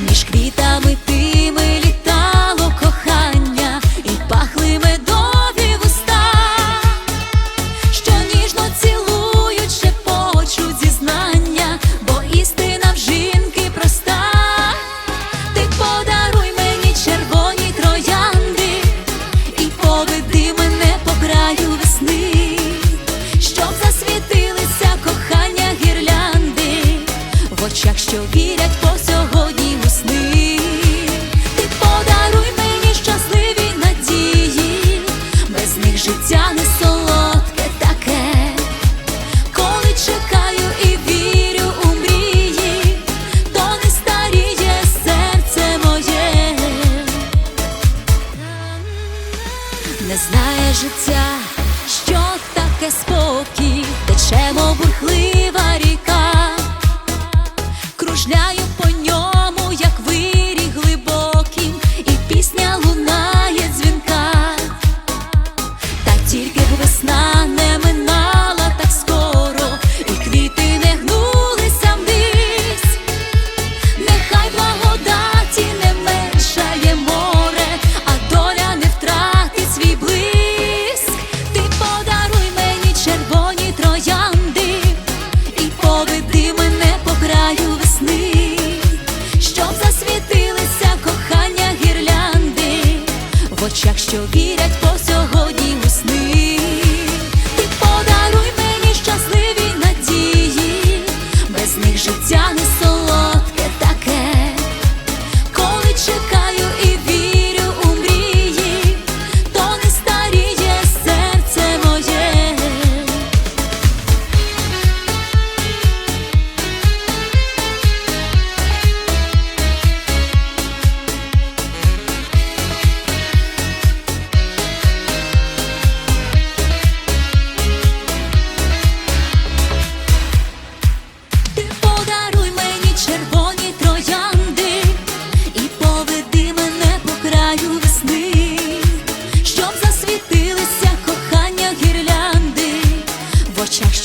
Між квітами вірять по сьогодні у сни. Ти подаруй мені щасливі надії, без них життя не солодке таке. Коли чекаю і вірю у мрії, то не старіє серце моє, не знає життя, що таке спокій, течемо бурхлива ріка, Якщо вірять по сьогодні.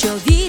Yo di